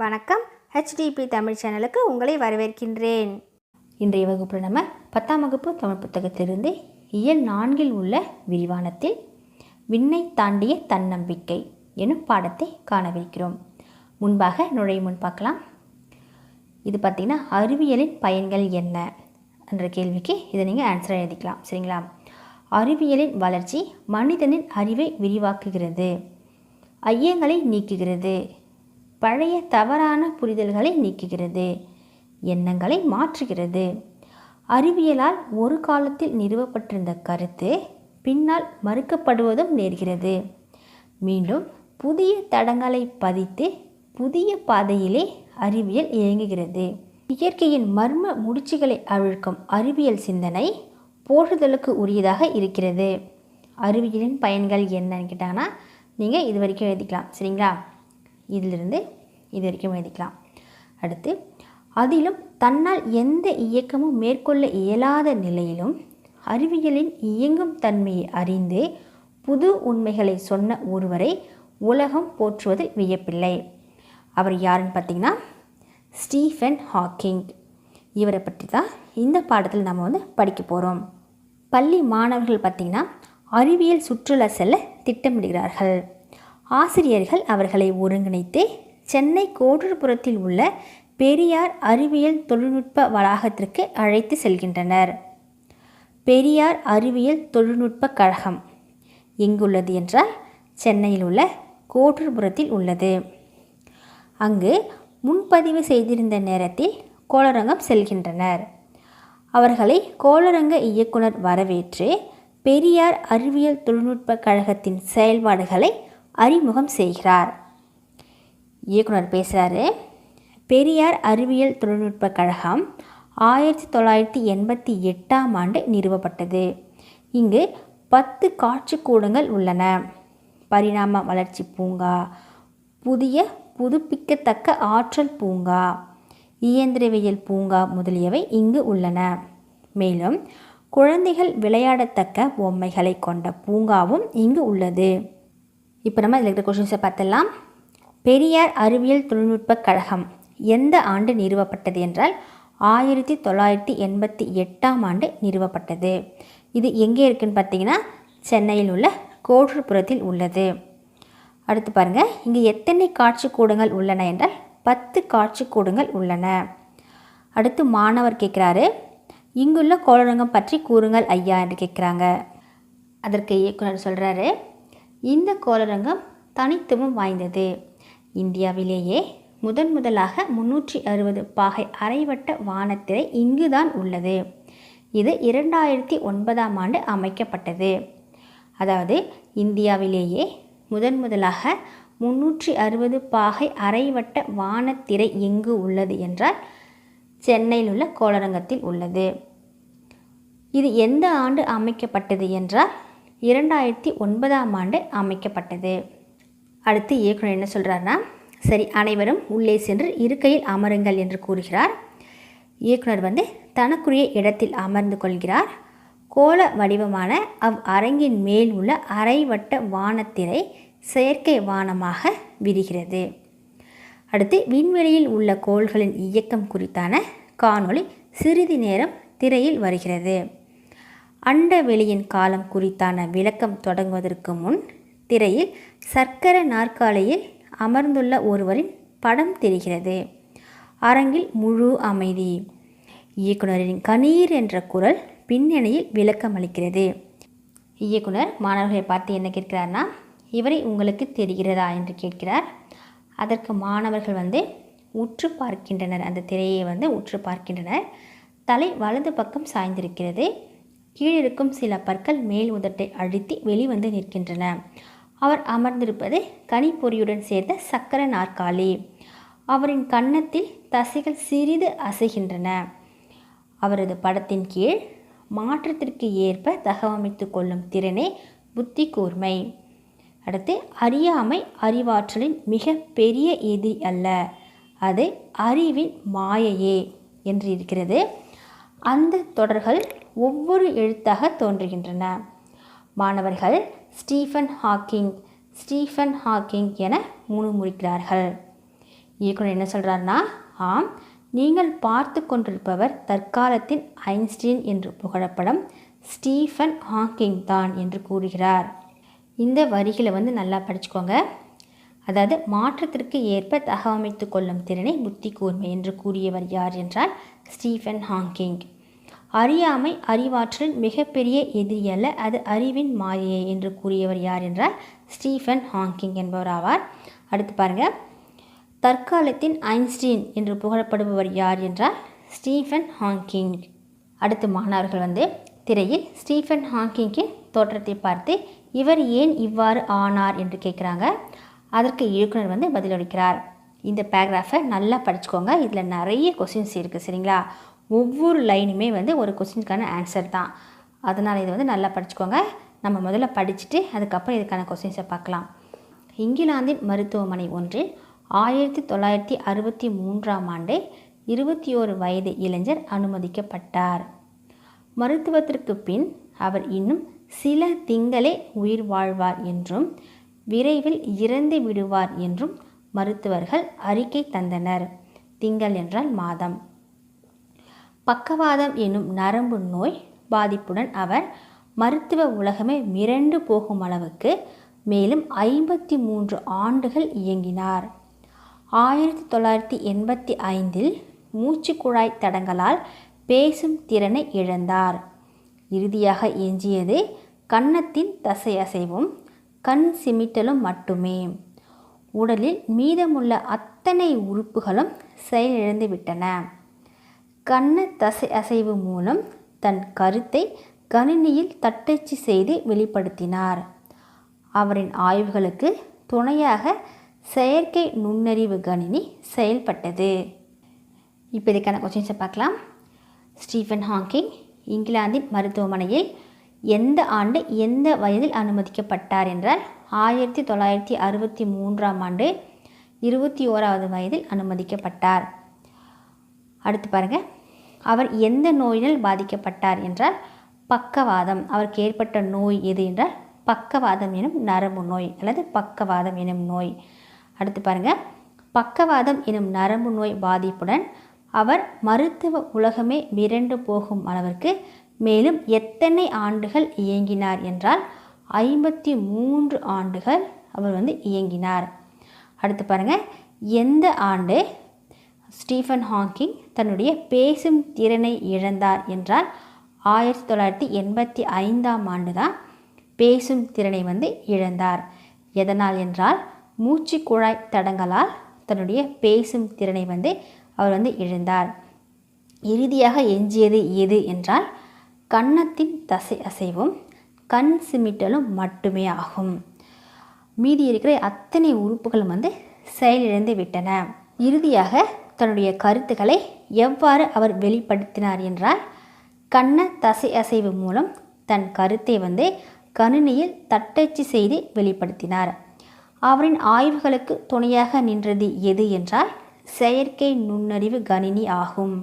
வணக்கம். ஹெச்டிபி தமிழ் சேனலுக்கு உங்களை வரவேற்கின்றேன். இன்றைய வகுப்பில் நம்ம பத்தாம் வகுப்பு தமிழ் புத்தகத்திலிருந்து இயல் நான்கில் உள்ள விரிவானத்தில் விண்ணை தாண்டிய தன்னம்பிக்கை எனும் பாடத்தை காணவிருக்கிறோம். முன்பாக நுழையும் முன் பார்க்கலாம். இது பார்த்திங்கன்னா அறிவியலின் பயன்கள் என்ன? என்ற கேள்விக்கு இதை நீங்கள் ஆன்சர் எழுதிக்கலாம். சரிங்களா? அறிவியலின் வளர்ச்சி மனிதனின் அறிவை விரிவாக்குகிறது ஐயங்களை நீக்குகிறது பழைய தவறான புரிதல்களை நீக்குகிறது எண்ணங்களை மாற்றுகிறது. அறிவியலால் ஒரு காலத்தில் நிறுவப்பட்டிருந்த கருத்து பின்னால் மறுக்கப்படுவதும் நேர்கிறது. மீண்டும் புதிய தடங்களை பதித்து புதிய பாதையிலே அறிவியல் இயங்குகிறது. இயற்கையின் மர்ம முடிச்சுகளை அவிழ்க்கும் அறிவியல் சிந்தனை போற்றுதலுக்கு உரியதாக இருக்கிறது. அறிவியலின் பயன்கள் என்னன்னு கேட்டாங்கன்னா நீங்கள் இது வரைக்கும் எழுதிக்கலாம். சரிங்களா? இதிலிருந்து இது வரைக்கும் எழுதிக்கலாம். அடுத்து அதிலும் தன்னால் எந்த இயக்கமும் மேற்கொள்ள இயலாத நிலையிலும் அறிவியலின் இயங்கும் தன்மையை அறிந்து புது உண்மைகளை சொன்ன ஒருவரை உலகம் போற்றுவது வியப்பில்லை. அவர் யாருன்னு பார்த்தீங்கன்னா ஸ்டீஃபன் ஹாக்கிங். இவரை பற்றி தான் இந்த பாடத்தில் நம்ம வந்து படிக்க போகிறோம் பள்ளி மாணவர்கள் பார்த்திங்கன்னா அறிவியல் சுற்றுலா செல்ல திட்டமிடுகிறார்கள். ஆசிரியர்கள் அவர்களை ஒருங்கிணைத்து சென்னை கோடூர்புரத்தில் உள்ள பெரியார் அறிவியல் தொழில்நுட்ப வளாகத்திற்கு அழைத்து செல்கின்றனர். பெரியார் அறிவியல் தொழில்நுட்ப கழகம் எங்குள்ளது என்றால் சென்னையில் உள்ள கோட்டூர்புரத்தில் உள்ளது. அங்கு முன்பதிவு செய்திருந்த நேரத்தில் கோளரங்கம் செல்கின்றனர். அவர்களை கோளரங்க இயக்குனர் வரவேற்று பெரியார் அறிவியல் தொழில்நுட்ப கழகத்தின் செயல்பாடுகளை அறிமுகம் செய்கிறார். இயக்குனர் பேசுகிறாரு பெரியார் அறிவியல் தொழில்நுட்ப கழகம் ஆயிரத்தி தொள்ளாயிரத்தி எண்பத்தி எட்டாம் ஆண்டு நிறுவப்பட்டது. இங்கு பத்து காட்சிக்கூடங்கள் உள்ளன. பரிணாம வளர்ச்சி பூங்கா புதிய புதுப்பிக்கத்தக்க ஆற்றல் பூங்கா இயந்திரவியல் பூங்கா முதலியவை இங்கு உள்ளன. மேலும் குழந்தைகள் விளையாடத்தக்க பொம்மைகளை கொண்ட பூங்காவும் இங்கு உள்ளது. இப்போ நம்ம இதில் இருக்கிற கொஷின்ஸை பார்த்துடலாம். பெரியார் அறிவியல் தொழில்நுட்ப கழகம் எந்த ஆண்டு நிறுவப்பட்டது என்றால் ஆயிரத்தி தொள்ளாயிரத்தி எண்பத்தி எட்டாம் ஆண்டு நிறுவப்பட்டது. இது எங்கே இருக்குன்னு பார்த்தீங்கன்னா சென்னையில் உள்ள கோட்டூர்புரத்தில் உள்ளது. அடுத்து பாருங்கள் இங்கே எத்தனை காட்சிக்கூடங்கள் உள்ளன என்றால் பத்து காட்சிக்கூடங்கள் உள்ளன. அடுத்து மாணவர் கேட்குறாரு இங்குள்ள கோளரங்கம் பற்றி கூறுங்கள் ஐயா என்று கேட்குறாங்க. அதற்கு இயக்குனர் சொல்கிறாரு இந்த கோளரங்கம் தனித்துவம் வாய்ந்தது. இந்தியாவிலேயே முதன் முதலாக முன்னூற்றி அறுபது பாகை அரைவட்ட வானத்திரை இங்குதான் உள்ளது. இது இரண்டாயிரத்தி ஒன்பதாம் ஆண்டு அமைக்கப்பட்டது. அதாவது இந்தியாவிலேயே முதன் முதலாக முன்னூற்றி அறுபது பாகை அரைவட்ட வானத்திரை எங்கு உள்ளது என்றால் சென்னையில் உள்ள கோளரங்கத்தில் உள்ளது. இது எந்த ஆண்டு அமைக்கப்பட்டது என்றால் இரண்டாயிரத்தி ஒன்பதாம் ஆண்டு அமைக்கப்பட்டது. அடுத்து இயக்குனர் என்ன சொல்கிறாருன்னா சரி அனைவரும் உள்ளே சென்று இருக்கையில் அமருங்கள் என்று கூறுகிறார். இயக்குனர் வந்து தனக்குரிய இடத்தில் அமர்ந்து கொள்கிறார். கோல வடிவமான அவ் அரங்கின் மேல் உள்ள அரைவட்ட வானத்திரை செயற்கை வானமாக விரிகிறது. அடுத்து விண்வெளியில் உள்ள கோள்களின் இயக்கம் குறித்தான காணொளி சிறிது நேரம் திரையில் வருகிறது. அண்டவெளியின் காலம் குறித்தான விளக்கம் தொடங்குவதற்கு முன் திரையில் சர்க்கர நாற்காலியில் அமர்ந்துள்ள ஒருவரின் படம் தெரிகிறது. அரங்கில் முழு அமைதி. இயக்குனரின் கணீர் என்ற குரல் பின்னணியில் விளக்கம் அளிக்கிறது. இயக்குனர் மாணவர்களை பார்த்து என்ன கேட்கிறார்னா இவரை உங்களுக்கு தெரிகிறதா? என்று கேட்கிறார். அதற்கு மாணவர்கள் வந்து உற்று பார்க்கின்றனர். அந்த திரையை வந்து உற்று பார்க்கின்றனர். தலை வலது பக்கம் சாய்ந்திருக்கிறது. கீழிருக்கும் சில பற்கள் மேல் உதட்டை அழுத்தி வெளிவந்து நிற்கின்றன. அவர் அமர்ந்திருப்பது கனிப்பொறியுடன் சேர்ந்த சக்கர நாற்காலி. அவரின் கன்னத்தில் தசைகள் சிறிது அசைகின்றன. அவரது படத்தின் கீழ் மாற்றத்திற்கு ஏற்ப தகவமைத்து கொள்ளும் திறனே புத்தி கூர்மை. அடுத்து அறியாமை அறிவாற்றலின் மிக பெரிய எதிரி அல்ல. அது அறிவின் மாயையே என்று இருக்கிறது அந்த தொடர்கள் ஒவ்வொரு எழுத்தாக தோன்றுகின்றன. மாணவர்கள் ஸ்டீஃபன் ஹாக்கிங் ஸ்டீஃபன் ஹாக்கிங் என முணுமுணுக்கிறார்கள் இயக்குனர் என்ன சொல்கிறாருன்னா ஆம் நீங்கள் பார்த்து கொண்டிருப்பவர் தற்காலத்தின் ஐன்ஸ்டீன் என்று புகழப்படும் ஸ்டீஃபன் ஹாக்கிங் தான் என்று கூறுகிறார். இந்த வரிகளை வந்து நல்லா படிச்சுக்கோங்க. அதாவது மாற்றத்திற்கு ஏற்ப தகவமைத்து கொள்ளும் திறனை புத்தி கூர்மை என்று கூறியவர் யார் என்றால் ஸ்டீஃபன் ஹாக்கிங். அறியாமை அறிவாற்றலின் மிகப்பெரிய எதிரி அல்ல அது அறிவின் மாயையே என்று கூறியவர் யார் என்றால் ஸ்டீஃபன் ஹாங்கிங் என்பவர் ஆவார். அடுத்து பாருங்கள் தற்காலத்தின் ஐன்ஸ்டீன் என்று புகழப்படுபவர் யார் என்றால் ஸ்டீஃபன் ஹாங்கிங். அடுத்து மாணவர்கள் வந்து திரையில் ஸ்டீஃபன் ஹாங்கிங்கின் தோற்றத்தை பார்த்து இவர் ஏன் இவ்வாறு ஆனார் என்று கேட்குறாங்க. அதற்கு இயக்குனர் வந்து பதிலளிக்கிறார். இந்த பேராகிராஃபை நல்லா படிச்சுக்கோங்க. இதில் நிறைய கொஸ்டின்ஸ் இருக்குது சரிங்களா? ஒவ்வொரு லைனுமே வந்து ஒரு கொஸ்டினுக்கான ஆன்சர் தான். அதனால் இதை வந்து நல்லா படிச்சுக்கோங்க. நம்ம முதல்ல படிச்சுட்டு அதுக்கப்புறம் இதுக்கான கொஸ்டின்ஸை பார்க்கலாம். இங்கிலாந்தின் மருத்துவமனை ஒன்றில் ஆயிரத்தி தொள்ளாயிரத்தி அறுபத்தி மூன்றாம் ஆண்டு இருபத்தி ஓரு வயது இளைஞர் அனுமதிக்கப்பட்டார். மருத்துவத்திற்கு பின் அவர் இன்னும் சில திங்களே உயிர் வாழ்வார் என்றும் விரைவில் இறந்து விடுவார் என்றும் மருத்துவர்கள் அறிக்கை தந்தனர். திங்கள் என்றால் மாதம். பக்கவாதம் எனும் நரம்பு நோய் பாதிப்புடன் அவர் மருத்துவ உலகமே மிரண்டு போகும் அளவுக்கு மேலும் ஐம்பத்தி மூன்று ஆண்டுகள் இயங்கினார். ஆயிரத்தி தொள்ளாயிரத்தி எண்பத்தி ஐந்தில் மூச்சுக்குழாய் தடங்களால் பேசும் திறனை இழந்தார். இறுதியாக எஞ்சியது கன்னத்தின் தசை அசைவும் கண் சிமிட்டலும் மட்டுமே. உடலில் மீதமுள்ள அத்தனை உறுப்புகளும் செயலிழந்து விட்டன. கண்ண தசை அசைவு மூலம் தன் கருத்தை கணினியில் தட்டச்சு செய்து வெளிப்படுத்தினார். அவரின் ஆய்வுகளுக்கு துணையாக செயற்கை நுண்ணறிவு கணினி செயல்பட்டது. இப்போ இதுக்கான கொஸ்டின்ஸை பார்க்கலாம். ஸ்டீஃபன் ஹாங்கிங் இங்கிலாந்தின் மருத்துவமனையில் எந்த ஆண்டு எந்த வயதில் அனுமதிக்கப்பட்டார் என்றால் ஆயிரத்தி தொள்ளாயிரத்தி அறுபத்தி மூன்றாம் ஆண்டு இருபத்தி ஓராவது வயதில் அனுமதிக்கப்பட்டார். அடுத்து பாருங்கள் அவர் எந்த நோயினால் பாதிக்கப்பட்டார் என்றால் பக்கவாதம். அவருக்கு ஏற்பட்ட நோய் எது என்றால் பக்கவாதம் எனும் நரம்பு நோய் அல்லது பக்கவாதம் எனும் நோய். அடுத்து பாருங்கள் பக்கவாதம் எனும் நரம்பு நோய் பாதிப்புடன் அவர் மருத்துவ உலகமே மிரண்டு போகும் அளவிற்கு மேலும் எத்தனை ஆண்டுகள் இயங்கினார் என்றால் ஐம்பத்தி மூன்று ஆண்டுகள் அவர் வந்து இயங்கினார். அடுத்து பாருங்கள் எந்த ஆண்டு? ஸ்டீஃபன் ஹாக்கிங் தன்னுடைய பேசும் திறனை இழந்தார் என்றால் ஆயிரத்தி தொள்ளாயிரத்தி எண்பத்தி ஐந்தாம் ஆண்டு தான் பேசும் திறனை வந்து இழந்தார். எதனால் என்றால் மூச்சு குழாய் தடங்களால் தன்னுடைய பேசும் திறனை வந்து அவர் வந்து இழந்தார். இறுதியாக எஞ்சியது எது என்றால் கன்னத்தின் தசை அசைவும் கண் சிமிட்டலும் மட்டுமே ஆகும். மீதி இருக்கிற அத்தனை உறுப்புகளும் வந்து செயலிழந்து விட்டன. இறுதியாக தன்னுடைய கருத்துக்களை எவ்வாறு அவர் வெளிப்படுத்தினார் என்றால் கண்ண தசை அசைவு மூலம் தன் கருத்தை வந்து கணினியில் தட்டச்சு செய்து வெளிப்படுத்தினார். அவரின் ஆய்வுகளுக்கு துணையாக நின்றது எது என்றால் செயற்கை நுண்ணறிவு கணினி ஆகும்.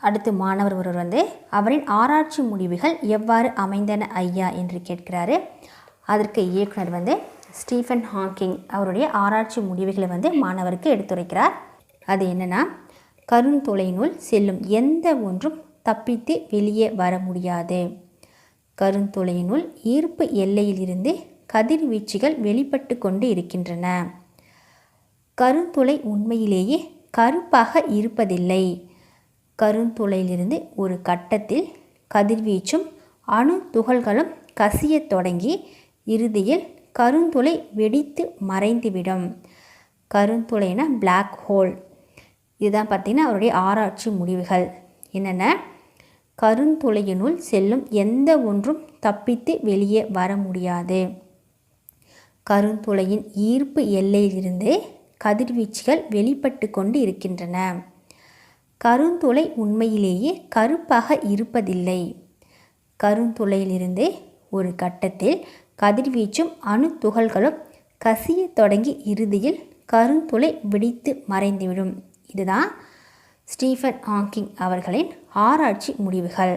அடுத்து மாணவர் ஒருவர் வந்து அவரின் ஆராய்ச்சி முடிவுகள் எவ்வாறு அமைந்தன ஐயா என்று கேட்கிறாரு. அதற்கு இயக்குனர் வந்து ஸ்டீஃபன் ஹாக்கிங் அவருடைய ஆராய்ச்சி முடிவுகளை வந்து மாணவருக்கு எடுத்துரைக்கிறார். அது என்னென்னா கருந்தொலைநூல் செல்லும் எந்த ஒன்றும் தப்பித்து வெளியே வர முடியாது. கருந்தொலைநூல் ஈர்ப்பு எல்லையிலிருந்து கதிர்வீச்சுகள் வெளிப்பட்டு கொண்டு இருக்கின்றன. கருந்துளை உண்மையிலேயே கருப்பாக இருப்பதில்லை. கருந்துளையிலிருந்து ஒரு கட்டத்தில் கதிர்வீச்சும் அணு துகள்களும் கசியத் தொடங்கி இறுதியில் கருந்துளை வெடித்து மறைந்துவிடும். கருந்துளைனா பிளாக் ஹோல் இதுதான் பார்த்திங்கன்னா அவருடைய ஆராய்ச்சி முடிவுகள். என்னென்ன? கருந்துளையினுள் செல்லும் எந்த ஒன்றும் தப்பித்து வெளியே வர முடியாது. கருந்துளையின் ஈர்ப்பு எல்லையிலிருந்து கதிர்வீச்சுகள் வெளிப்பட்டு கொண்டு இருக்கின்றன. கருந்துளை உண்மையிலேயே கருப்பாக இருப்பதில்லை. கருந்துளையிலிருந்து ஒரு கட்டத்தில் கதிர்வீச்சும் அணு துகள்களும் கசிய தொடங்கி இறுதியில் கருந்துளை வெடித்து மறைந்துவிடும். இதுதான் ஸ்டீஃபன் ஹாங்கிங் அவர்களின் ஆராய்ச்சி முடிவுகள்.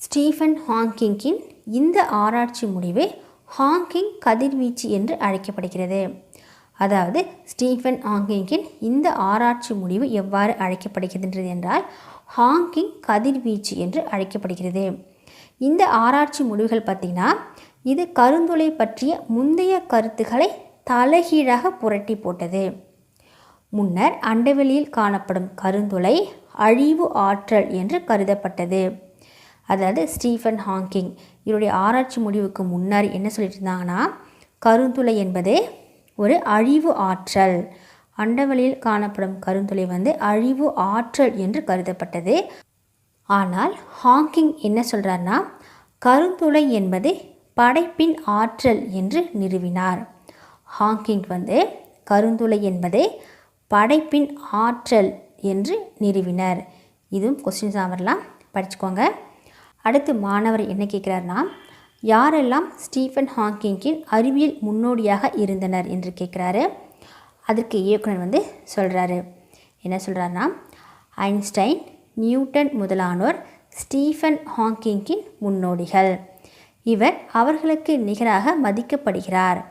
ஸ்டீஃபன் ஹாங்கிங்கின் இந்த ஆராய்ச்சி முடிவு ஹாங்கிங் கதிர்வீச்சு என்று அழைக்கப்படுகிறது. அதாவது ஸ்டீஃபன் ஹாங்கிங்கின் இந்த ஆராய்ச்சி முடிவு எவ்வாறு அழைக்கப்படுகின்றது என்றால் ஹாங்கிங் கதிர்வீச்சு என்று அழைக்கப்படுகிறது. இந்த ஆராய்ச்சி முடிவுகள் பார்த்திங்கன்னா இது கருந்துளை பற்றிய முந்தைய கருத்துக்களை தலைகீழாக புரட்டி போட்டது. முன்னர் அண்டவெளியில் காணப்படும் கருந்துளை அழிவு ஆற்றல் என்று கருதப்பட்டது. அதாவது ஸ்டீஃபன் ஹாங்கிங். இவருடைய ஆராய்ச்சி முடிவுக்கு முன்னர் என்ன சொல்லிட்டு இருந்தாங்கன்னா கருந்துளை என்பது ஒரு அழிவு ஆற்றல். அண்டவெளியில் காணப்படும் கருந்துளை வந்து அழிவு ஆற்றல் என்று கருதப்பட்டது. ஆனால் ஹாங்கிங் என்ன சொல்கிறார்னா கருந்துளை என்பது படைப்பின் ஆற்றல் என்று நிறுவினார். ஹாங்கிங் வந்து கருந்துளை என்பது படைப்பின் ஆற்றல் என்று நிறுவினர். இதுவும் கொஸ்டின்ஸ் வரலாம். படிச்சுக்கோங்க. அடுத்து மாணவர் என்ன கேட்குறாருனா யாரெல்லாம் ஸ்டீஃபன் ஹாக்கிங்கின் அறிவியல் முன்னோடியாக இருந்தனர் என்று கேட்குறாரு. அதற்கு இயக்குனர் வந்து சொல்கிறாரு என்ன சொல்கிறாருன்னா ஐன்ஸ்டைன் நியூட்டன் முதலானோர் ஸ்டீஃபன் ஹாக்கிங்கின் முன்னோடிகள். இவர் அவர்களுக்கு நிகராக மதிக்கப்படுகிறார்.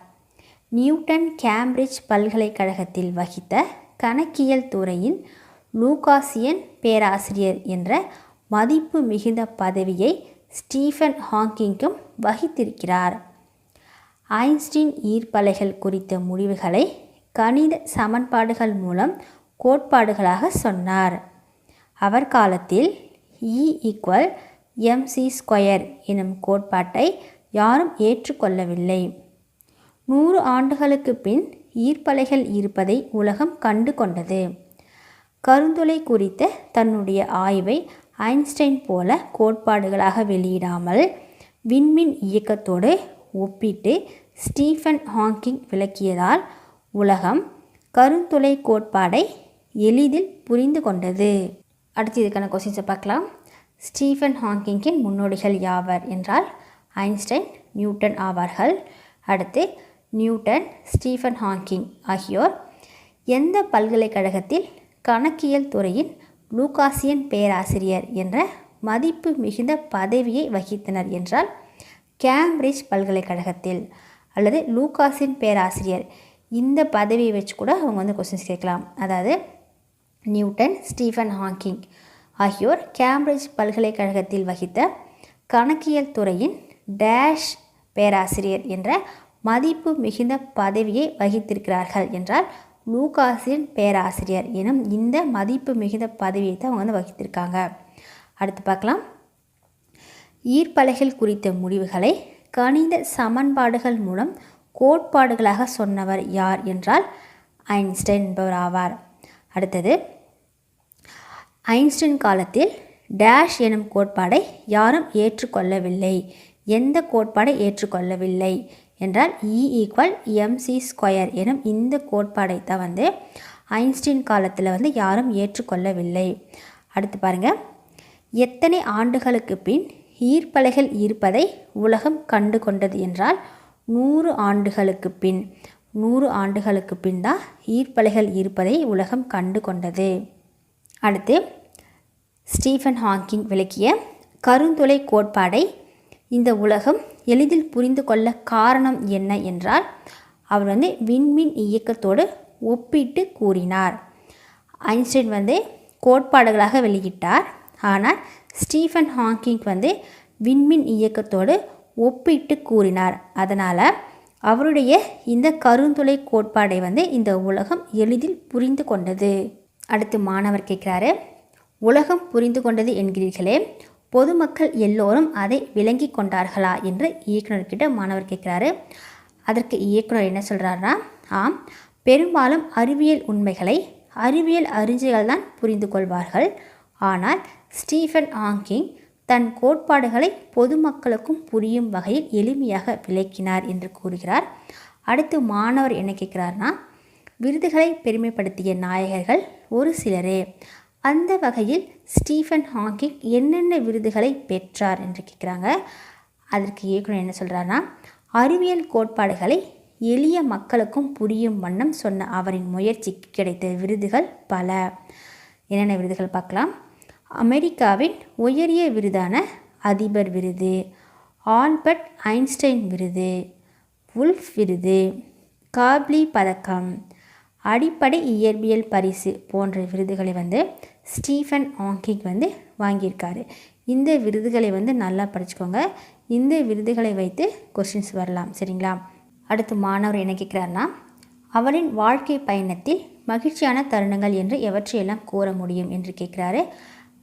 நியூட்டன் கேம்பிரிட்ஜ் பல்கலைக்கழகத்தில் வகித்த கணக்கியல் துறையின் லூகாசியன் பேராசிரியர் என்ற மதிப்பு மிகுந்த பதவியை ஸ்டீஃபன் ஹாங்கிங்கும் வகித்திருக்கிறார். ஐன்ஸ்டீன் ஈர்ப்பலைகள் குறித்த முடிவுகளை கணித சமன்பாடுகள் மூலம் கோட்பாடுகளாக சொன்னார். அவர் காலத்தில் இ ஈக்குவல் எம்சி ஸ்கொயர் எனும் கோட்பாட்டை யாரும் ஏற்றுக்கொள்ளவில்லை. நூறு ஆண்டுகளுக்கு பின் ஈர்ப்பலைகள் இருப்பதை உலகம் கண்டு கொண்டது. கருந்துளை குறித்த தன்னுடைய ஆய்வை ஐன்ஸ்டைன் போல கோட்பாடுகளாக வெளியிடாமல் விண்மின் இயக்கத்தோடு ஒப்பிட்டு ஸ்டீஃபன் ஹாங்கிங் விளக்கியதால் உலகம் கருந்துளை கோட்பாடை எளிதில் புரிந்து கொண்டது. அடுத்து இதுக்கான கொஸ்டின்ஸை பார்க்கலாம். ஸ்டீஃபன் ஹாங்கிங்கின் முன்னோடிகள் யாவர்? என்றால் ஐன்ஸ்டைன் நியூட்டன் ஆவார்கள். அடுத்து நியூட்டன் ஸ்டீஃபன் ஹாக்கிங் ஆகியோர் எந்த பல்கலைக்கழகத்தில் கணக்கியல் துறையின் லூகாசியன் பேராசிரியர் என்ற மதிப்பு மிகுந்த பதவியை வகித்தனர் என்றால் கேம்பிரிட்ஜ் பல்கலைக்கழகத்தில் அல்லது லூகாசின் பேராசிரியர் இந்த பதவியை வச்சு கூட அவங்க வந்து கொஸ்டின்ஸ் கேட்கலாம். அதாவது நியூட்டன் ஸ்டீஃபன் ஹாக்கிங் ஆகியோர் கேம்பிரிட்ஜ் பல்கலைக்கழகத்தில் வகித்த கணக்கியல் துறையின் டேஷ் பேராசிரியர் என்ற மதிப்பு மிகுந்த பதவியை வகித்திருக்கிறார்கள் என்றால் லூகாசின் பேராசிரியர் எனும் இந்த மதிப்பு மிகுந்த பதவியை தான் அவங்க வந்து வகித்திருக்காங்க. அடுத்து பார்க்கலாம். ஈர்ப்பலைகள் குறித்த முடிவுகளை கணித சமன்பாடுகள் மூலம் கோட்பாடுகளாக சொன்னவர் யார் என்றால் ஐன்ஸ்டைன் என்பவர் ஆவார். அடுத்தது ஐன்ஸ்டைன் காலத்தில் டேஷ் எனும் கோட்பாடை யாரும் ஏற்றுக்கொள்ளவில்லை. எந்த கோட்பாடை ஏற்றுக்கொள்ளவில்லை? என்றால் இ ஈக்குவல் எம்சி ஸ்கொயர் எனும் இந்த கோட்பாடை தான் வந்து ஐன்ஸ்டீன் காலத்தில் வந்து யாரும் ஏற்றுக்கொள்ளவில்லை. அடுத்து பாருங்கள் எத்தனை ஆண்டுகளுக்கு பின் ஈர்ப்பலைகள் இருப்பதை உலகம் கண்டு கொண்டது என்றால் நூறு ஆண்டுகளுக்கு பின் நூறு ஆண்டுகளுக்கு பின் தான் ஈர்ப்பலைகள் இருப்பதை உலகம் கண்டு கொண்டது அடுத்து ஸ்டீஃபன் ஹாக்கிங் விளக்கிய கருந்துளை கோட்பாடை இந்த உலகம் எளிதில் புரிந்து கொள்ள காரணம் என்ன என்றால் அவர் வந்து விண்மீன் இயக்கத்தோடு ஒப்பிட்டு கூறினார். ஐன்ஸ்டைன் வந்து கோட்பாடுகளாக வெளியிட்டார். ஆனால் ஸ்டீஃபன் ஹாக்கிங் வந்து விண்மீன் இயக்கத்தோடு ஒப்பிட்டு கூறினார். அதனால் அவருடைய இந்த கருந்துளை கோட்பாடை வந்து இந்த உலகம் எளிதில் புரிந்து கொண்டது. அடுத்து மாணவர் கேட்குறாரு உலகம் புரிந்து கொண்டது என்கிறீர்களே பொதுமக்கள் எல்லோரும் அதை விளங்கி கொண்டார்களா என்று இயக்குனர்கிட்ட மாணவர் கேட்குறாரு. அதற்கு இயக்குனர் என்ன சொல்கிறாருன்னா ஆம் பெரும்பாலும் அறிவியல் உண்மைகளை அறிவியல் அறிஞர்கள் தான் புரிந்து கொள்வார்கள். ஆனால் ஸ்டீஃபன் ஆங்கிங் தன் கோட்பாடுகளை பொதுமக்களுக்கும் புரியும் வகையில் எளிமையாக விளக்கினார் என்று கூறுகிறார். அடுத்து மாணவர் என்ன கேட்குறாருனா விருதுகளை பெருமைப்படுத்திய நாயகர்கள் ஒரு சிலரே. அந்த வகையில் ஸ்டீஃபன் ஹாக்கிங் என்னென்ன விருதுகளை பெற்றார் என்று கேட்குறாங்க. அதற்கு இயக்குனர் என்ன சொல்கிறாருன்னா அறிவியல் கோட்பாடுகளை எளிய மக்களுக்கும் புரியும் வண்ணம் சொன்ன அவரின் முயற்சிக்கு கிடைத்த விருதுகள் பல. என்னென்ன விருதுகள் பார்க்கலாம்? அமெரிக்காவின் உயரிய விருதான அதிபர் விருது ஆல்பர்ட் ஐன்ஸ்டைன் விருது உல்ஃப் விருது காப்லி பதக்கம் அடிப்படை இயற்பியல் பரிசு போன்ற விருதுகளை வந்து ஸ்டீஃபன் ஆங்கிக் வந்து வாங்கியிருக்காரு. இந்த விருதுகளை வந்து நல்லா படிச்சுக்கோங்க. இந்த விருதுகளை வைத்து கொஸ்டின்ஸ் வரலாம். சரிங்களா? அடுத்து மாணவர் என்ன கேட்குறாருன்னா அவரின் வாழ்க்கை பயணத்தில் மகிழ்ச்சியான தருணங்கள் என்று எவற்றையெல்லாம் கூற முடியும் என்று கேட்குறாரு.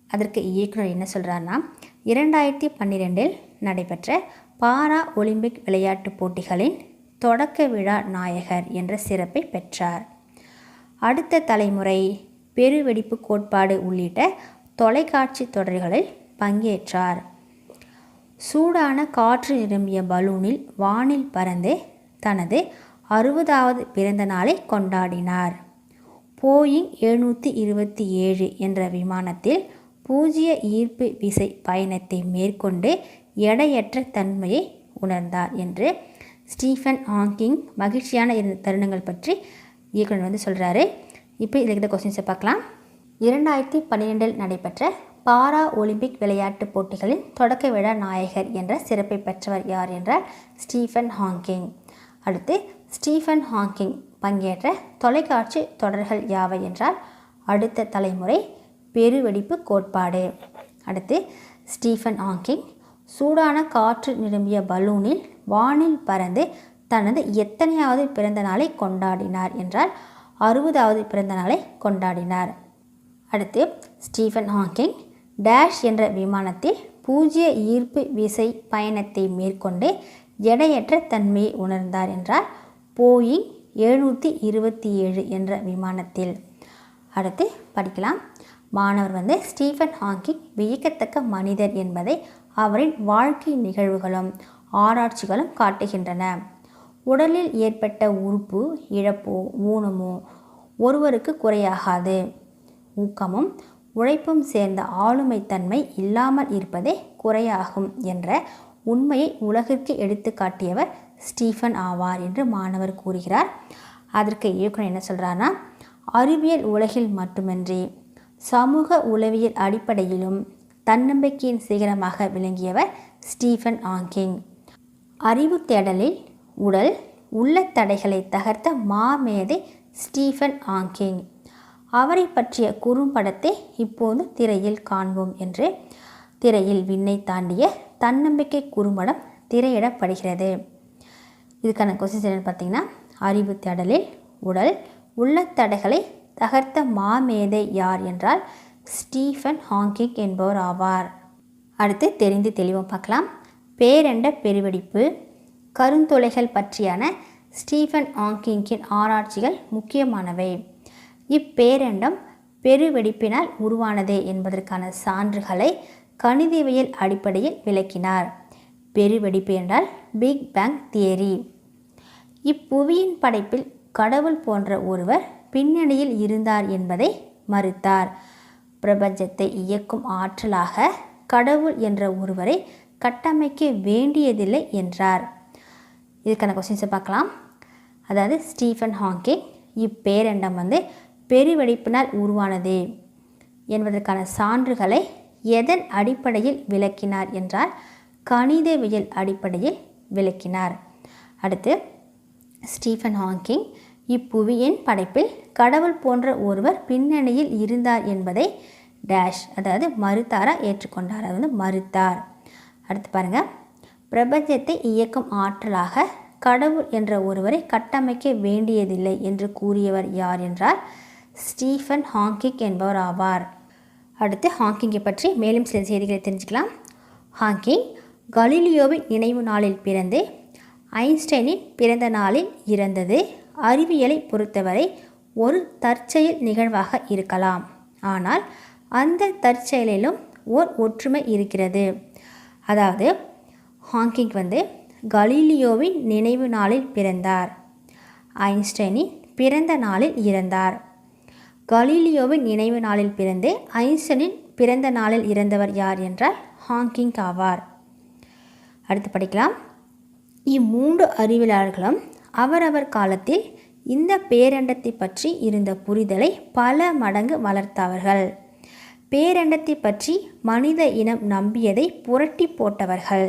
அதற்கு இயக்குனர் என்ன சொல்கிறாருன்னா இரண்டாயிரத்தி பன்னிரெண்டில் நடைபெற்ற பாரா ஒலிம்பிக் விளையாட்டுப் போட்டிகளின் தொடக்க விழா நாயகர் என்ற சிறப்பை பெற்றார். அடுத்த தலைமுறை பெருவெடிப்பு கோட்பாடு உள்ளிட்ட தொலைக்காட்சி தொடர்களில் பங்கேற்றார். சூடான காற்று நிரம்பிய பலூனில் வானில் பறந்து தனது அறுபதாவது பிறந்த நாளை கொண்டாடினார். போயிங் எழுநூற்றி இருபத்தி ஏழு என்ற விமானத்தில் பூஜ்ய ஈர்ப்பு விசை பயணத்தை மேற்கொண்டு எடையற்ற தன்மையை உணர்ந்தார் என்று ஸ்டீஃபன் ஹாங்கிங் மகிழ்ச்சியான இருந்த தருணங்கள் பற்றி இயக்குனர் வந்து சொல்கிறாரு இப்போ இதில் இருக்கிற கொஸ்டின்ஸை பார்க்கலாம். இரண்டாயிரத்தி பன்னிரெண்டில் நடைபெற்ற பாரா ஒலிம்பிக் விளையாட்டுப் போட்டிகளின் தொடக்க விழா நாயகர் என்ற சிறப்பை பெற்றவர் யார் என்றால் ஸ்டீஃபன் ஹாங்கிங். அடுத்து ஸ்டீஃபன் ஹாங்கிங் பங்கேற்ற தொலைக்காட்சி தொடர்கள் யாவை என்றால் அடுத்த தலைமுறை பெருவெடிப்பு கோட்பாடு. அடுத்து ஸ்டீஃபன் ஹாங்கிங் சூடான காற்று நிரம்பிய பலூனில் வானில் பறந்து தனது எத்தனையாவது பிறந்த நாளை கொண்டாடினார் என்றால் அறுபதாவது பிறந்த நாளை கொண்டாடினார். அடுத்து ஸ்டீஃபன் ஹாக்கிங் டேஷ் என்ற விமானத்தில் பூஜ்ய ஈர்ப்பு விசை பயணத்தை மேற்கொண்டு எடையற்ற தன்மையை உணர்ந்தார் என்றால் போயிங் எழுநூற்றி இருபத்தி ஏழு என்ற விமானத்தில். அடுத்து படிக்கலாம். மாணவர் வந்து ஸ்டீஃபன் ஹாக்கிங் வியக்கத்தக்க மனிதர் என்பதை அவரின் வாழ்க்கை நிகழ்வுகளும் ஆராய்ச்சிகளும் காட்டுகின்றன. உடலில் ஏற்பட்ட உறுப்பு இழப்போ ஊனமோ ஒருவருக்கு குறையாகாது. ஊக்கமும் உழைப்பும் சேர்ந்த ஆளுமைத்தன்மை இல்லாமல் இருப்பதே குறையாகும் என்ற உண்மையை உலகிற்கு எடுத்து காட்டியவர் ஸ்டீஃபன் ஆவார் என்று மாணவர் கூறுகிறார். அதற்கு இயக்குனர் என்ன சொல்கிறாருன்னா அறிவியல் உலகில் மட்டுமின்றி சமூக உளவியல் அடிப்படையிலும் தன்னம்பிக்கையின் சிகரமாக விளங்கியவர் ஸ்டீஃபன் ஆங்கிங் அறிவு தேடலில் உடல் உள்ள தடைகளை தகர்த்த மாமேதை ஸ்டீஃபன் ஆங்கிங். அவரை பற்றிய குறும்படத்தை இப்போது திரையில் காண்போம் என்று திரையில் விண்ணை தாண்டிய தன்னம்பிக்கை குறும்படம் திரையிடப்படுகிறது. இதுக்கான கொஸ்டின்ஸ் என்னென்னு பார்த்தீங்கன்னா அறிவு தேடலில் உடல் உள்ள தடைகளை தகர்த்த மாமேதை யார் என்றால் ஸ்டீஃபன் ஹாங்கிங் என்பவர் ஆவார். அடுத்து தெரிந்து தெளிவாக பார்க்கலாம். பேரண்ட பெருவெடிப்பு கருந்துளைகள் பற்றியான ஸ்டீஃபன் ஹாங்கிங்கின் ஆராய்ச்சிகள் முக்கியமானவை. இப்பேரண்டம் பெருவெடிப்பினால் உருவானதே என்பதற்கான சான்றுகளை கணிதவியல் அடிப்படையில் விளக்கினார். பெருவெடிப்பு என்றால் பிக் பேங் தியரி. இப்புவியின் படைப்பில் கடவுள் போன்ற ஒருவர் பின்னணியில் இருந்தார் என்பதை மறுத்தார். பிரபஞ்சத்தை இயக்கும் ஆற்றலாக கடவுள் என்ற ஒருவரை கட்டமைக்க வேண்டியதில்லை என்றார். இதுக்கான கொஸ்டின்ஸை பார்க்கலாம். அதாவது ஸ்டீஃபன் ஹாங்கிங் இப்பேரண்டம் வந்து பெருவெடிப்பினால் உருவானது என்பதற்கான சான்றுகளை எதன் அடிப்படையில் விளக்கினார் என்றால் கணிதவியல் அடிப்படையில் விளக்கினார். அடுத்து ஸ்டீஃபன் ஹாங்கிங் இப்புவியின் படைப்பில் கடவுள் போன்ற ஒருவர் பின்னணியில் இருந்தார் என்பதை டேஷ் அதாவது மறுத்தாரா ஏற்றுக்கொண்டார். அது வந்து மறுத்தார். அடுத்து பாருங்கள் பிரபஞ்சத்தை இயக்கும் ஆற்றலாக கடவுள் என்ற ஒருவரை கட்டமைக்க வேண்டியதில்லை என்று கூறியவர் யார் என்றால் ஸ்டீஃபன் ஹாங்கிக் என்பவர் ஆவார். அடுத்து ஹாங்கிங்கை பற்றி மேலும் சில செய்திகளை தெரிஞ்சுக்கலாம். ஹாங்கிங் கலீலியோவின் நினைவு நாளில் பிறந்து ஐன்ஸ்டைனின் பிறந்த நாளில் இறந்தது. அறிவியலை பொறுத்தவரை ஒரு தற்செயல் நிகழ்வாக இருக்கலாம். ஆனால் அந்த தற்செயலிலும் ஓர் ஒற்றுமை இருக்கிறது. அதாவது ஹாங்கிங் வந்து கலீலியோவின் நினைவு நாளில் பிறந்தார். ஐன்ஸ்டைனின் பிறந்த நாளில் இறந்தார். கலீலியோவின் நினைவு நாளில் பிறந்து ஐன்ஸ்டனின் பிறந்த நாளில் இறந்தவர் யார் என்றால் ஹாங்கிங் ஆவார். அடுத்து படிக்கலாம். இம்மூன்று அறிவியலாளர்களும் அவரவர் காலத்தில் இந்த பேரண்டத்தை பற்றி இருந்த புரிதலை பல மடங்கு வளர்த்தவர்கள். பேரண்டத்தை பற்றி மனித இனம் நம்பியதை புரட்டி போட்டவர்கள்.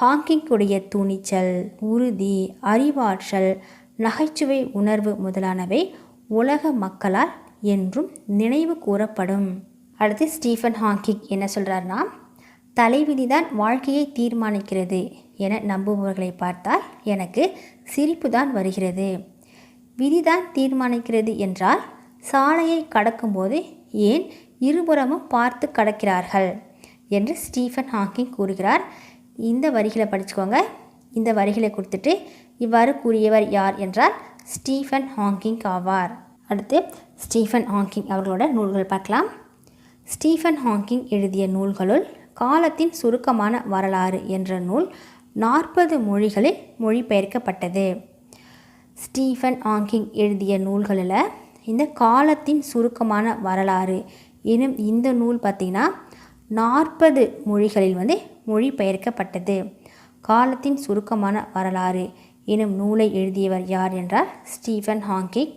ஹாங்கிங்குடைய துணிச்சல் உறுதி அறிவாற்றல் நகைச்சுவை உணர்வு முதலானவை உலக மக்களால் என்றும் நினைவு கூறப்படும். அடுத்து ஸ்டீஃபன் ஹாக்கிங் என்ன சொல்கிறார்னா தலைவிதிதான் வாழ்க்கையை தீர்மானிக்கிறது என நம்புபவர்களை பார்த்தால் எனக்கு சிரிப்பு தான் வருகிறது. விதிதான் தீர்மானிக்கிறது என்றால் சாலையை கடக்கும்போது ஏன் இருபுறமும் பார்த்து கடக்கிறார்கள்? என்று ஸ்டீஃபன் ஹாக்கிங் கூறுகிறார். இந்த வரிகளை படிச்சுக்கோங்க. இந்த வரிகளை கொடுத்துட்டு இவ்வாறு கூறியவர் யார் என்றால் ஸ்டீஃபன் ஹாங்கிங் ஆவார். அடுத்து ஸ்டீஃபன் ஹாங்கிங் அவர்களோட நூல்கள் பார்க்கலாம். ஸ்டீஃபன் ஹாங்கிங் எழுதிய நூல்களுள் காலத்தின் சுருக்கமான வரலாறு என்ற நூல் நாற்பது மொழிகளில் மொழிபெயர்க்கப்பட்டது. ஸ்டீஃபன் ஹாக்கிங் எழுதிய நூல்களில் இந்த காலத்தின் சுருக்கமான வரலாறு எனும் இந்த நூல் பார்த்திங்கன்னா நாற்பது மொழிகளில் வந்து மொழிபெயர்க்கப்பட்டது. காலத்தின் சுருக்கமான வரலாறு எனும் நூலை எழுதியவர் யார் என்றால் ஸ்டீஃபன் ஹாங்கிக்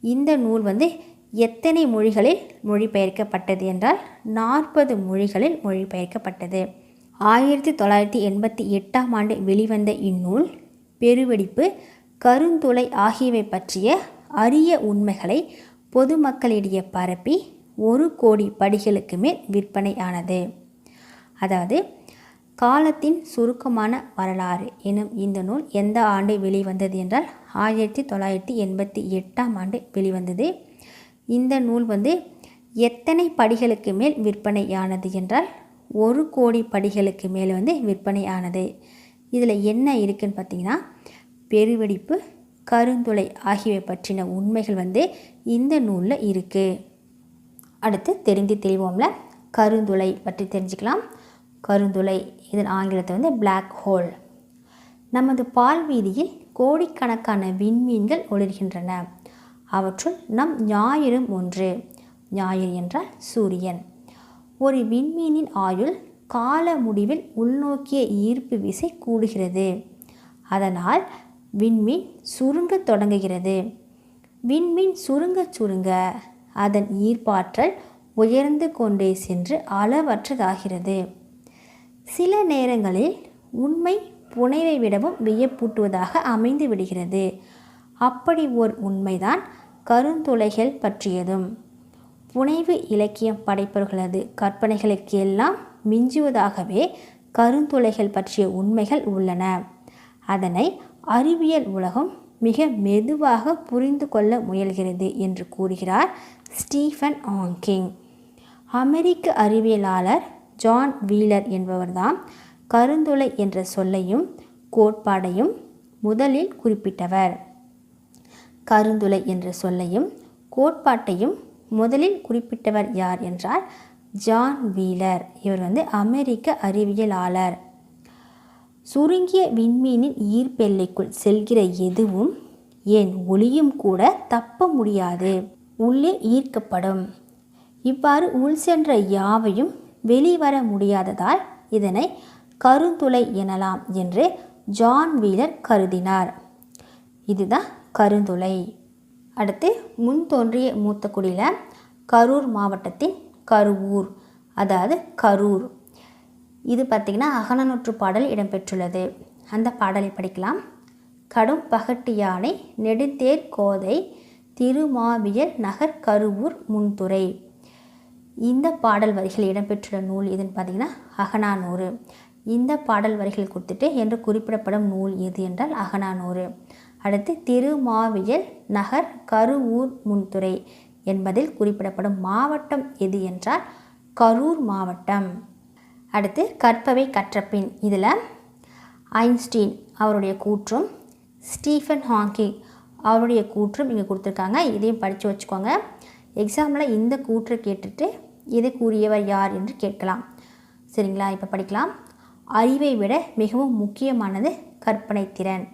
இந்த நூல் வந்து எத்தனை மொழிகளில் மொழிபெயர்க்கப்பட்டது என்றால் நாற்பது மொழிகளில் மொழிபெயர்க்கப்பட்டது. ஆயிரத்தி தொள்ளாயிரத்தி எண்பத்தி எட்டாம் ஆண்டு வெளிவந்த இந்நூல் பெருவெடிப்பு கருந்துளை ஆகியவை பற்றிய அரிய உண்மைகளை பொதுமக்களிடையே பரப்பி ஒரு கோடி படிகளுக்கு மேல் விற்பனை ஆனது அதாவது காலத்தின் சுருக்கமான வரலாறு எனும் இந்த நூல் எந்த ஆண்டு வெளிவந்தது என்றால் ஆயிரத்தி தொள்ளாயிரத்தி எண்பத்தி எட்டாம் ஆண்டு வெளிவந்தது. இந்த நூல் வந்து எத்தனை படிகளுக்கு மேல் விற்பனையானது என்றால் ஒரு கோடி படிகளுக்கு மேல் வந்து விற்பனையானது. இதில் என்ன இருக்குன்னு பார்த்தீங்கன்னா பெருவெடிப்பு கருந்துளை ஆகியவை பற்றின உண்மைகள் வந்து இந்த நூலில் இருக்குது அடுத்து தெரிந்து தெளிவோம்ல கருந்துளை பற்றி தெரிஞ்சுக்கலாம். கருந்துளை. இதன் ஆங்கிலத்தை வந்து பிளாக் ஹோல் நமது பால் வீதியில் கோடிக்கணக்கான விண்மீன்கள் ஒளிர்கின்றன. அவற்றுள் நம் ஞாயிறும் ஒன்று. ஞாயிறு என்றால் சூரியன். ஒரு விண்மீனின் ஆயுள் கால முடிவில் உள்நோக்கிய ஈர்ப்பு விசை கூடுகிறது. அதனால் விண்மீன் சுருங்க தொடங்குகிறது. விண்மீன் சுருங்க சுருங்க அதன் ஈர்ப்பாற்றல் உயர்ந்து கொண்டே சென்று அளவற்றதாகிறது. சில நேரங்களில் உண்மை புனைவை விடவும் வியப்பூட்டுவதாக அமைந்து விடுகிறது. அப்படி ஓர் உண்மைதான் கருந்துளைகள் பற்றியதும். புனைவு இலக்கியம் படைப்பவர்களது கற்பனைகளுக்கு எல்லாம் மிஞ்சுவதாகவே கருந்துளைகள் பற்றிய உண்மைகள் உள்ளன. அதனை அறிவியல் உலகம் மிக மெதுவாக புரிந்து கொள்ள முயல்கிறது என்று கூறுகிறார் ஸ்டீஃபன் ஆங்கிங் அமெரிக்க அறிவியலாளர் ஜான் வீலர் என்பவர்தான் கருந்துளை என்ற சொல்லையும் கோட்பாடையும் முதலில் குறிப்பிட்டவர். கருந்துளை என்ற சொல்லையும் கோட்பாட்டையும் முதலில் குறிப்பிட்டவர் யார் என்றால் ஜான் வீலர். இவர் வந்து அமெரிக்க அறிவியலாளர். சுருங்கிய விண்மீனின் ஈர்ப்பெல்லைக்குள் செல்கிற எதுவும் ஏன் ஒளியும் கூட தப்ப முடியாது. உள்ளே ஈர்க்கப்படும். இவ்வாறு உள் சென்ற யாவையும் வெளிவர முடியாததால் இதனை கருந்துளை எனலாம் என்று ஜான் வீலர் கருதினார். இதுதான் கருந்துளை. அடுத்து முன் தோன்றிய மூத்த குடியில் கரூர் மாவட்டத்தின் கருவூர் அதாவது கரூர். இது பார்த்திங்கன்னா அகனநூற்று பாடல் இடம்பெற்றுள்ளது. அந்த பாடலை படிக்கலாம். கடும் பகட்டு யானை நெடுந்தேர் கோதை திருமாவியல் நகர் கருவூர் முன்துறை. இந்த பாடல் வரிகள் இடம்பெற்றுள்ள நூல் எதுன்னு பார்த்தீங்கன்னா அகனானூறு இந்த பாடல் வரிகள் கொடுத்துட்டு என்று குறிப்பிடப்படும் நூல் எது என்றால் அகனானூறு அடுத்து திருமாவியல் நகர் கருவூர் முன்துறை என்பதில் குறிப்பிடப்படும் மாவட்டம் எது என்றால் கரூர் மாவட்டம். அடுத்து கற்பவை கற்றப்பின் இதில் ஐன்ஸ்டீன் அவருடைய கூற்றும் ஸ்டீஃபன் ஹாங்கிங் அவருடைய கூற்றும் இங்கே கொடுத்துருக்காங்க. இதையும் படித்து வச்சுக்கோங்க. எக்ஸாமில் இந்த கூற்றை கேட்டுட்டு இது கூறியவர் யார் என்று கேட்கலாம். சரிங்களா? இப்போ படிக்கலாம். அறிவை விட மிகவும் முக்கியமானது கற்பனை திறன்.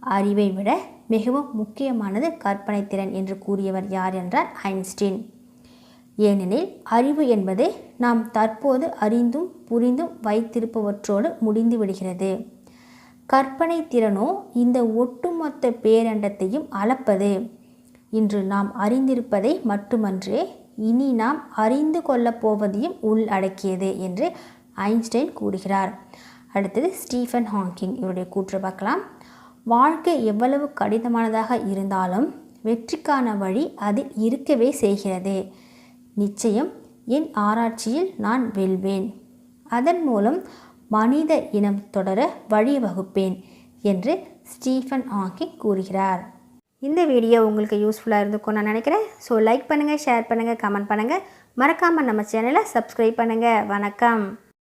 அறிவை விட மிகவும் முக்கியமானது கற்பனை திறன் என்று கூறியவர் யார் என்றார் ஐன்ஸ்டீன். ஏனெனில் அறிவு என்பது நாம் தற்போது அறிந்தும் புரிந்தும் வைத்திருப்பவற்றோடு முடிந்து விடுகிறது. கற்பனை திறனோ இந்த ஒட்டுமொத்த பேரண்டத்தையும் அளப்பது. இன்று நாம் அறிந்திருப்பதை மட்டுமன்றே இனி நாம் அறிந்து கொள்ளப் போவதையும் உள்ளடக்கியது என்று ஐன்ஸ்டைன் கூறுகிறார். அடுத்தது ஸ்டீஃபன் ஹாக்கிங் இவருடைய கூற்று பார்க்கலாம். வாழ்க்கை எவ்வளவு கடினமானதாக இருந்தாலும் வெற்றிக்கான வழி அதில் இருக்கவே செய்கிறது. நிச்சயம் என் ஆராய்ச்சியில் நான் வெல்வேன். அதன் மூலம் மனித இனம் தொடர வழிவகுப்பேன் என்று ஸ்டீஃபன் ஹாக்கிங் கூறுகிறார். இந்த வீடியோ உங்களுக்கு யூஸ்ஃபுல்லாக இருந்துக்கும் நான் நினைக்கிறேன். ஸோ லைக் பண்ணுங்கள் ஷேர் பண்ணுங்கள் கமெண்ட் பண்ணுங்கள் மறக்காமல் நம்ம சேனலை சப்ஸ்கிரைப் பண்ணுங்கள் வணக்கம்.